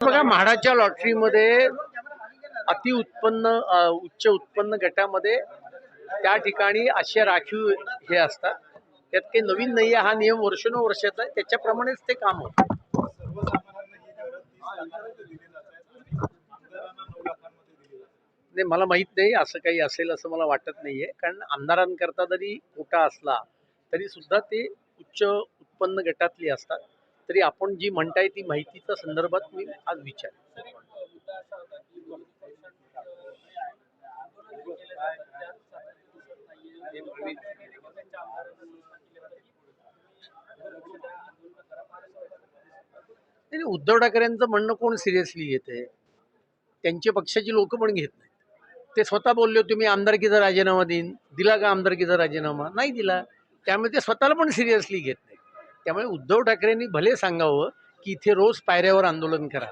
बघा म्हाडाच्या लॉटरीमध्ये अति उत्पन्न उच्च उत्पन्न गटामध्ये त्या ठिकाणी असे राखीव हे असतात. त्यात काही नवीन नाही आहे हा नियम वर्षानुवर्षाचा आहे. त्याच्याप्रमाणेच ते काम होतं. नाही मला माहीत नाही असं काही असेल असं मला वाटत नाहीये. कारण आमदारांकरता जरी कोटा असला तरी सुद्धा ते उच्च उत्पन्न गटातली असतात. तरी आपण जी म्हणताय ती माहितीच्या संदर्भात मी आज विचार नाही उद्धव ठाकरेंचं म्हणणं कोण सिरियसली घेते त्यांचे पक्षाची लोक पण घेत नाही ते स्वतः बोलले होते मी आमदारकीचा राजीनामा देईन. दिला का आमदारकीचा राजीनामा? नाही दिला. त्यामुळे ते स्वतःला पण सिरियसली घेत नाही त्यामुळे उद्धव ठाकरेंनी भले सांगावं की इथे रोज पायऱ्यावर आंदोलन करा.